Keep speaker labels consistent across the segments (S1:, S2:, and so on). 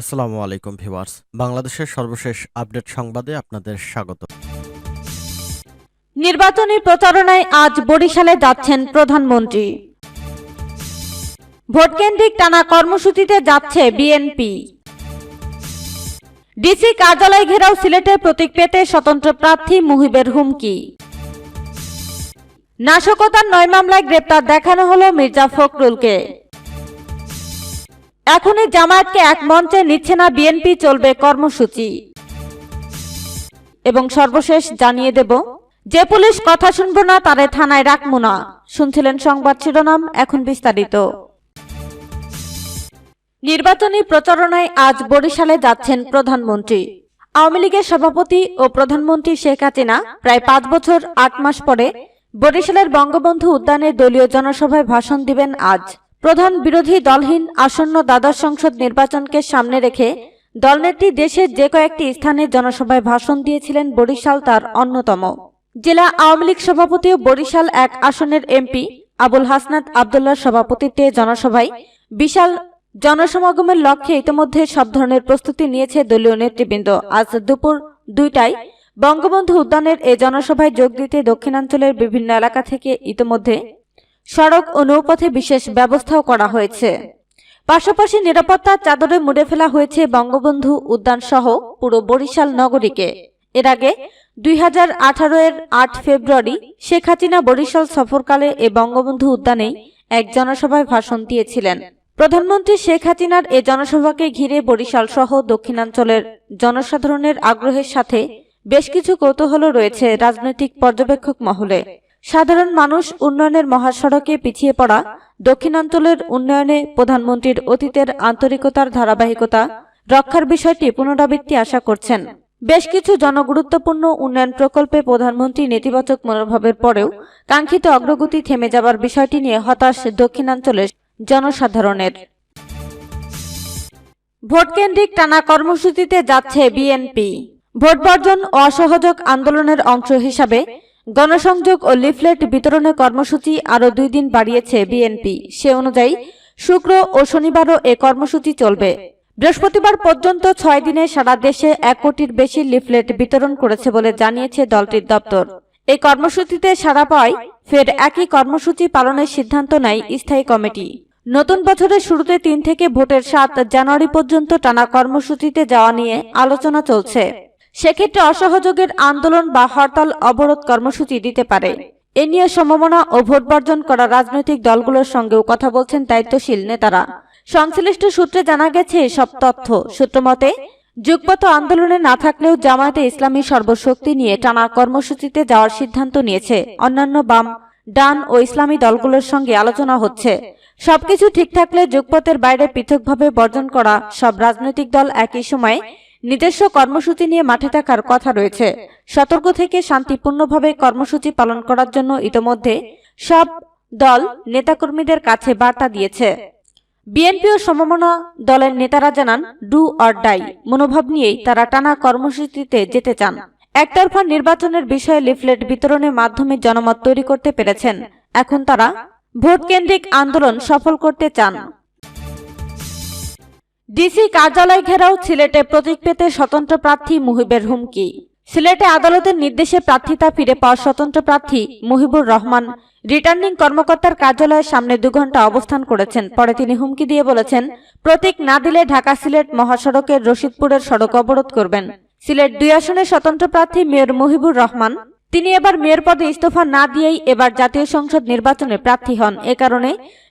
S1: আসসালামু আলাইকুম ভিউয়ার্স। বাংলাদেশের সর্বশেষ আপডেট সংবাদে আপনাদের স্বাগত।
S2: নির্বাচনী প্রচারণায় আজ বরিশালে যাচ্ছেন প্রধানমন্ত্রী। ভোটকেন্দ্রিক টানা কর্মসূচিতে যাচ্ছে বিএনপি। ডিসি কার্যালয় ঘেরাও সিলেটে প্রতীক পেতে স্বতন্ত্র প্রার্থী মুহিবের হুমকি। নাশকতার নয় মামলায় গ্রেপ্তার দেখানো হলো মির্জা ফখরুলকে। এখনই জামায়াতকে এক মঞ্চে নিচ্ছে না বিএনপি, চলবে কর্মসূচি। এবং সর্বশেষ জানিয়ে দেব, যে পুলিশ কথা শুনব না, তারে থানায় রাখব না। শুনছিলেন সংবাদ শিরোনাম, এখন বিস্তারিত। নির্বাচনী প্রচারণায় আজ বরিশালে যাচ্ছেন প্রধানমন্ত্রী। আওয়ামী লীগের সভাপতি ও প্রধানমন্ত্রী শেখ হাসিনা প্রায় পাঁচ বছর, আট মাস পরে বরিশালের বঙ্গবন্ধু উদ্যানে দলীয় জনসভায় ভাষণ দিবেন আজ। প্রধান বিরোধী দলহীন আসন্ন দ্বাদশ সংসদ নির্বাচনকে সামনে রেখে দলনেত্রী দেশের যে কয়েকটি স্থানে জনসভায় ভাষণ দিয়েছিলেন বরিশাল তার অন্যতম। জেলা আওয়ামী লীগ সভাপতি ও বরিশাল এক আসনের এমপি আবুল হাসনাত আবদুল্লার সভাপতিত্বে জনসভায় বিশাল জনসমাগমের লক্ষ্যে ইতিমধ্যে সব ধরনের প্রস্তুতি নিয়েছে দলীয় নেতৃবৃন্দ। আজ দুপুর দুইটায় বঙ্গবন্ধু উদ্যানের এ জনসভায় যোগ দিতে দক্ষিণাঞ্চলের বিভিন্ন এলাকা থেকে ইতিমধ্যে সড়ক ও নৌপথে বিশেষ ব্যবস্থাও করা হয়েছে। পাশাপাশি নিরাপত্তার চাদরে মুড়ে ফেলা হয়েছে বঙ্গবন্ধু উদ্যান সহ পুরো বরিশাল নগরীকে। এর আগে দুই হাজার আঠারো এর আট ফেব্রুয়ারি শেখ হাসিনা বরিশাল সফরকালে এ বঙ্গবন্ধু উদ্যানেই এক জনসভায় ভাষণ দিয়েছিলেন। প্রধানমন্ত্রী শেখ হাসিনার এ জনসভাকে ঘিরে বরিশাল সহ দক্ষিণাঞ্চলের জনসাধারণের আগ্রহের সাথে বেশ কিছু কৌতূহল রয়েছে রাজনৈতিক পর্যবেক্ষক মহলে। সাধারণ মানুষ উন্নয়নের মহাসড়কে পিছিয়ে পড়া, দক্ষিণাঞ্চলের উন্নয়নে প্রধানমন্ত্রীর অতীতের আন্তরিকতার ধারাবাহিকতা রক্ষার বিষয়টি পুনরাবৃত্তি আশা করছেন। বেশ কিছু জনগুরুত্বপূর্ণ উন্নয়ন প্রকল্পে প্রধানমন্ত্রী নেতিবাচক মনোভাবের পরেও কাঙ্ক্ষিত অগ্রগতি থেমে যাবার বিষয়টি নিয়ে হতাশ দক্ষিণাঞ্চলের জনসাধারণের। ভোটকেন্দ্রিক টানা কর্মসূচিতে যাচ্ছে বিএনপি। ভোট বর্জন অসহযোগ আন্দোলনের অংশ হিসাবে গণসংযোগ ও লিফলেট বিতরণের কর্মসূচি আরও দুই দিন বাড়িয়েছে বিএনপি। সে অনুযায়ী, শুক্র ও শনিবারও এ কর্মসূচি চলবে। বৃহস্পতিবার পর্যন্ত ছয় দিনে সারা দেশে এক কোটির বেশি লিফলেট বিতরণ করেছে বলে জানিয়েছে দলটির দপ্তর। এই কর্মসূচিতে সারা পায়, ফের একই কর্মসূচি পালনের সিদ্ধান্ত নেয় স্থায়ী কমিটি। নতুন বছরের শুরুতে তিন থেকে ভোটের সাত জানুয়ারি পর্যন্ত টানা কর্মসূচিতে যাওয়া নিয়ে আলোচনা চলছে। সেক্ষেত্রে অসহযোগের আন্দোলন বা হরতাল অবরোধ কর্মসূচি দিতে পারে। এ নিয়ে সম্ভাবনা ও ভোট বর্জন করা রাজনৈতিক দলগুলোর সঙ্গেও কথা বলছেন দায়িত্বশীল নেতারা। সংশ্লিষ্ট সূত্রে জানা গেছে, সব তথ্য সূত্রমতে যুগপথ আন্দোলনে না থাকলেও জামায়াতে ইসলামী সর্বশক্তি নিয়ে টানা কর্মসূচিতে যাওয়ার সিদ্ধান্ত নিয়েছে। অন্যান্য বাম, ডান ও ইসলামী দলগুলোর সঙ্গে আলোচনা হচ্ছে। সবকিছু ঠিক থাকলে যুগপথের বাইরে পৃথকভাবে বর্জন করা সব রাজনৈতিক দল একই সময়ে নিজস্ব কর্মসূচি নিয়ে মাঠে থাকার কথা রয়েছে। সতর্ক থেকে শান্তিপূর্ণভাবে কর্মসূচি পালন করার জন্য ইতোমধ্যে সব দল নেতাকর্মীদের কাছে বার্তা দিয়েছে। বিএনপি ও সমমনা দলের নেতারা জানান, ডু অর ডাই মনোভাব নিয়েই তারা টানা কর্মসূচিতে যেতে চান। একতরফা নির্বাচনের বিষয়ে লিফলেট বিতরণের মাধ্যমে জনমত তৈরি করতে পেরেছেন। এখন তারা ভোট কেন্দ্রিক আন্দোলন সফল করতে চান। ডিসি কার্যালয় ঘেরাও সিলেটে প্রতীক পেতে স্বতন্ত্র প্রার্থী মুহিবের হুমকি। সিলেটে আদালতের নির্দেশে প্রার্থিতা ফিরে পাওয়া স্বতন্ত্র প্রার্থী মুহিবুর রহমান রিটার্নিং কর্মকর্তার কার্যালয়ের সামনে দু ঘণ্টা অবস্থান করেছেন। পরে তিনি হুমকি দিয়ে বলেছেন, প্রতীক না দিলে ঢাকা সিলেট মহাসড়কের রশিদপুরের সড়ক অবরোধ করবেন। সিলেট দুই আসনের স্বতন্ত্র প্রার্থী মেয়র মুহিবুর রহমান তিনি এবার মেয়র পদে ইস্তফা না দিয়েই এবার জাতীয় সংসদ নির্বাচনে প্রার্থী হন। এ কারণে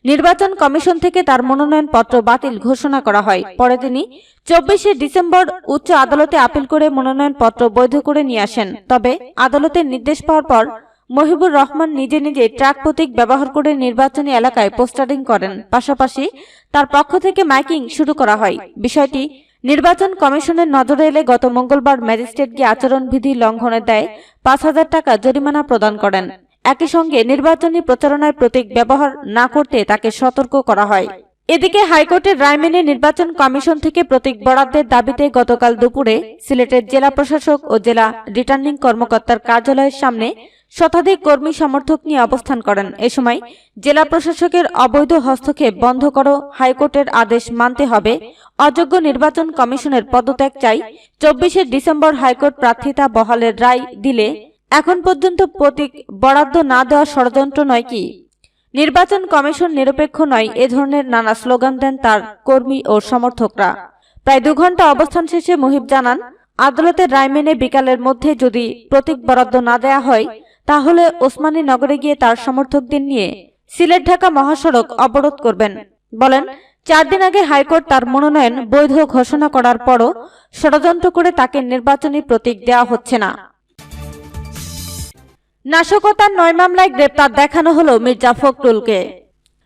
S2: নির্বাচন কমিশন থেকে তার মনোনয়ন পত্র বাতিল ঘোষণা করা হয়। পরে তিনি চব্বিশে ডিসেম্বর উচ্চ আদালতে আপিল করে মনোনয়ন পত্র বৈধ করে নিয়ে আসেন। তবে আদালতের নির্দেশ পাওয়ার পর মহিবুর রহমান নিজে নিজে ট্রাক প্রতীক ব্যবহার করে নির্বাচনী এলাকায় পোস্টারিং করেন। পাশাপাশি তার পক্ষ থেকে মাইকিং শুরু করা হয়। বিষয়টি নির্বাচন কমিশনের নজরে এলে গত মঙ্গলবার ম্যাজিস্ট্রেট গিয়ে আচরণবিধি লঙ্ঘনের দায়ে পাঁচ হাজার টাকা জরিমানা প্রদান করেন। একই সঙ্গে নির্বাচনী প্রচারণায় প্রতীক ব্যবহার না করতে তাকে সতর্ক করা হয়। এদিকে হাইকোর্টের রায় মেনে নির্বাচন কমিশন থেকে প্রতীক বরাদ্দের দাবিতে গতকাল দুপুরে সিলেটের জেলা প্রশাসক ও জেলা রিটার্নিং কর্মকর্তার কার্যালয়ের সামনে শতাধিক কর্মী সমর্থক নিয়ে অবস্থান করেন। এ সময় জেলা প্রশাসকের অবৈধ হস্তক্ষেপ বন্ধ করো হাইকোর্টের আদেশ মানতে হবে। অযোগ্য নির্বাচন কমিশনের পদত্যাগ চাই। চব্বিশে ডিসেম্বর হাইকোর্ট প্রার্থিতা বহালের রায় দিলে এখন পর্যন্ত প্রতীক বরাদ্দ না দেওয়া ষড়যন্ত্র নয় কি? নির্বাচন কমিশন নিরপেক্ষ নয়, এ ধরনের নানা স্লোগান দেন তার কর্মী ও সমর্থকরা। প্রায় দু ঘণ্টা অবস্থান শেষে মুহিব জানান, আদালতের রায় মেনে বিকালের মধ্যে যদি প্রতীক বরাদ্দ না দেয়া হয় তাহলে ওসমানী নগরে গিয়ে তার সমর্থকদের নিয়ে সিলেট ঢাকা মহাসড়ক অবরোধ করবেন। বলেন, চার দিন আগে হাইকোর্ট তার মনোনয়ন বৈধ ঘোষণা করার পরও ষড়যন্ত্র করে তাকে নির্বাচনী প্রতীক দেওয়া হচ্ছে না। নাশকতার নয় মামলায় গ্রেপ্তার দেখানো হলো মির্জা ফখরুলকে।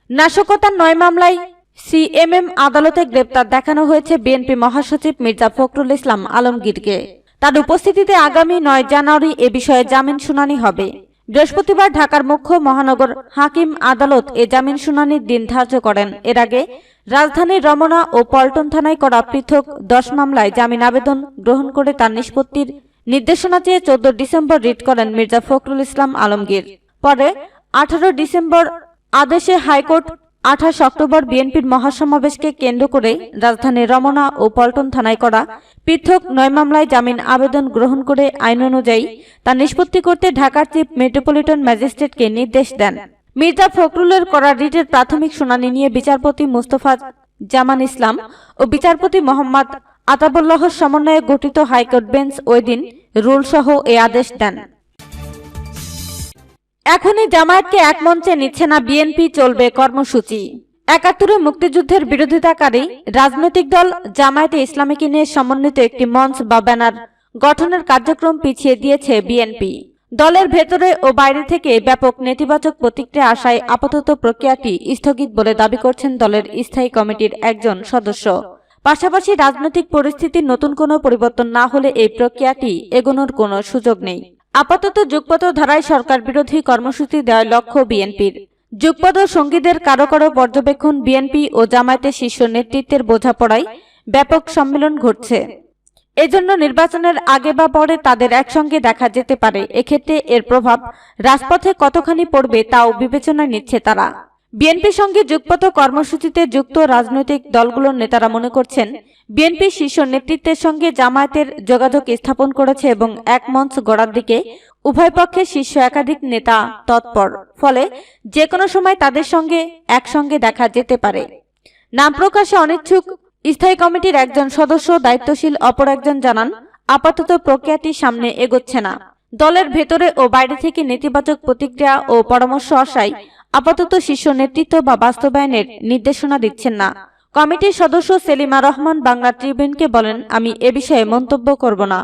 S2: নাশকতার নয় মামলায় সিএমএম আদালতে গ্রেপ্তার দেখানো হয়েছে বিএনপি মহাসচিব মির্জা ফখরুল ইসলাম আলমগীরকে। তার উপস্থিতিতে আগামী নয় জানুয়ারি এ বিষয়ে জামিন শুনানি হবে। বৃহস্পতিবার ঢাকার মুখ্য মহানগর হাকিম আদালত এ জামিন শুনানির দিন ধার্য করেন। এর আগে রাজধানীর রমনা ও পল্টন থানায় করা পৃথক দশ মামলায় জামিন আবেদন গ্রহণ করে তার নিষ্পত্তির নির্দেশনা চেয়ে চোদ্দ ডিসেম্বর রিট করেন মির্জা ফখরুল ইসলাম আলমগীর। পরে আঠারো ডিসেম্বর আদেশে হাইকোর্ট আঠাশ অক্টোবর বিএনপির মহাসমাবেশকে কেন্দ্র করে রাজধানীর রমনা ও পল্টন থানায় করা পৃথক নয় মামলায় জামিন আবেদন গ্রহণ করে আইন অনুযায়ী তা নিষ্পত্তি করতে ঢাকার চিফ মেট্রোপলিটন ম্যাজিস্ট্রেটকে নির্দেশ দেন। মির্জা ফখরুলের করা রিটের প্রাথমিক শুনানি নিয়ে বিচারপতি মুস্তফা জামান ইসলাম ও বিচারপতি মোহাম্মদ আতাবুল্লাহর সমন্বয়ে গঠিত হাইকোর্ট বেঞ্চ ওই দিন রুলসহ এ আদেশ দেন। এখনই জামায়াতকে এক মঞ্চে নিচ্ছে না বিএনপি, চলবে কর্মসূচি। একাত্তরে মুক্তিযুদ্ধের বিরোধিতাকারী রাজনৈতিক দল জামায়াতে ইসলামীকে নিয়ে সমন্বিত একটি মঞ্চ বা ব্যানার গঠনের কার্যক্রম পিছিয়ে দিয়েছে বিএনপি। দলের ভেতরে ও বাইরে থেকে ব্যাপক নেতিবাচক প্রতিক্রিয়া আসায় আপাতত প্রক্রিয়াটি স্থগিত বলে দাবি করছেন দলের স্থায়ী কমিটির একজন সদস্য। পাশাপাশি রাজনৈতিক পরিস্থিতির নতুন কোনো পরিবর্তন না হলে এই প্রক্রিয়াটি এগোনোর কোনো সুযোগ নেই। আপাতত যুগপত ধারায় সরকার বিরোধী কর্মসূচি দেওয়ার লক্ষ্য বিএনপির। যুগপদ সঙ্গীদের কারও কারও পর্যবেক্ষণ বিএনপি ও জামায়াতের শীর্ষ নেতৃত্বের বোঝাপড়ায় ব্যাপক সম্মেলন ঘটছে। এজন্য নির্বাচনের আগে বা পরে তাদের একসঙ্গে দেখা যেতে পারে। এক্ষেত্রে এর প্রভাব রাজপথে কতখানি পড়বে তাও বিবেচনায় নিচ্ছে তারা। বিএনপির সঙ্গে যুগপত কর্মসূচিতে যুক্ত রাজনৈতিক দলগুলোর নেতারা মনে করছেন, বিএনপি শীর্ষ নেতৃত্বের সঙ্গে জামায়াতের যোগাযোগ স্থাপন করেছে এবং এক মঞ্চ গড়ার দিকে উভয় পক্ষের শীর্ষ একাধিক নেতা তৎপর। ফলে যে কোনো সময় তাদের সঙ্গে একসঙ্গে দেখা যেতে পারে। নাম প্রকাশে অনিচ্ছুক, স্থায়ী কমিটির একজন সদস্য, দায়িত্বশীল অপর একজন জানান, আপাতত প্রক্রিয়াটি সামনে এগোচ্ছে না। দলের ভেতরে ও বাইরে থেকে নেতিবাচক প্রতিক্রিয়া ও পরামর্শ আসায় আপাতত শীর্ষ নেতৃত্ব বা বাস্তবায়নের নির্দেশনা দিচ্ছেন না। কমিটির সদস্য সেলিমা রহমান বাংলা ট্রিবিউনকে বলেন, আমি এ বিষয়ে মন্তব্য করব না।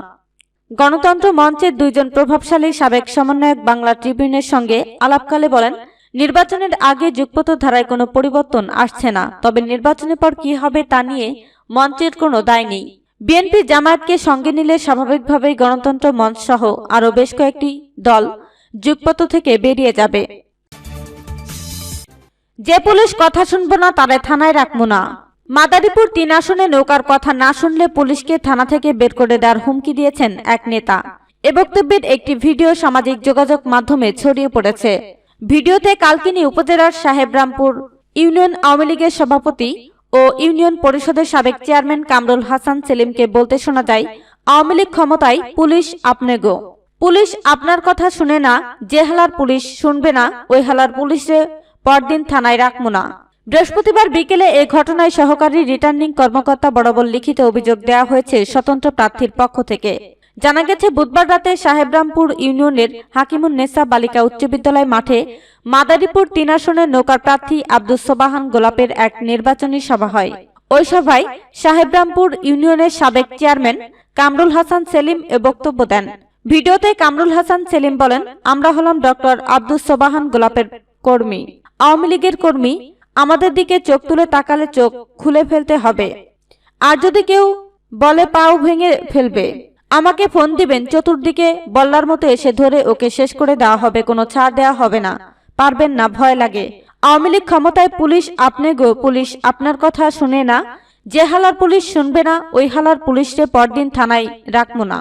S2: গণতন্ত্র মঞ্চের দুইজন প্রভাবশালী সাবেক সমন্বয়ক বাংলা ট্রিবিউনের সঙ্গে আলাপকালে বলেন, নির্বাচনের আগে যুগপত ধারায় কোনো পরিবর্তন আসছে না। তবে নির্বাচনের পর কি হবে তা নিয়ে মঞ্চের কোনো দায় নেই। বিএনপি জামায়াতকে সঙ্গে নিলে স্বাভাবিকভাবেই গণতন্ত্র মঞ্চ সহ আরও বেশ কয়েকটি দল যুগপত থেকে বেরিয়ে যাবে। যে পুলিশ কথা শুনব না, তারে থানায় রাখব না। মাদারীপুর তিন আসনে নৌকার কথা না শুনলে পুলিশকে থানা থেকে বের করে দেওয়ার হুমকি দিয়েছেন এক নেতা। এ বক্তব্যের একটি ভিডিও সামাজিক যোগাযোগ মাধ্যমে ছড়িয়ে পড়েছে। ভিডিওতে কালকিনি উপজেলার সাহেবরামপুর ইউনিয়ন আওয়ামী লীগের সভাপতি ও ইউনিয়ন পরিষদের সাবেক চেয়ারম্যান কামরুল হাসান সেলিমকে বলতে শোনা যায়, আওয়ামী লীগ ক্ষমতায় পুলিশ আপনে গো। পুলিশ আপনার কথা শুনে না, যে হালার পুলিশ শুনবে না, ওই হালার পুলিশে পরদিন থানায় রাখব না। বৃহস্পতিবার বিকেলে এ ঘটনায় সহকারী রিটার্নিং কর্মকর্তা বরাবর লিখিত অভিযোগ দেওয়া হয়েছে স্বতন্ত্র প্রার্থীর পক্ষ থেকে। জানা গেছে, বুধবার রাতে সাহেবরামপুর ইউনিয়নের হাকিমুন নেসা বালিকা উচ্চ বিদ্যালয় মাঠে মাদারীপুর তিন আসনের নৌকার প্রার্থী আব্দুস সোবাহান গোলাপের এক নির্বাচনী সভা হয়। ওই সভায় সাহেবরামপুর ইউনিয়নের সাবেক চেয়ারম্যান কামরুল হাসান সেলিম এ বক্তব্য দেন। ভিডিওতে কামরুল হাসান সেলিম বলেন, আমরা হলাম ডক্টর আব্দুস সোবাহান গোলাপের কর্মী। আওয়ামী লীগের কর্মী আমাদের দিকে চোখ তুলে তাকালে চোখ খুলে ফেলতে হবে। আর যদি কেউ বলে পাও ভেঙে ফেলবে, আমাকে ফোন দিবেন, চতুর্দিকে বল্লার মতো এসে ধরে ওকে শেষ করে দেওয়া হবে, কোনো ছাড় দেওয়া হবে না। পারবেন না, ভয় লাগে। আওয়ামী লীগ ক্ষমতায় পুলিশ আপনি গো, পুলিশ আপনার কথা শুনে না। যে হালার পুলিশ শুনবে না, ওই হালার পুলিশকে পরদিন থানায় রাখব না।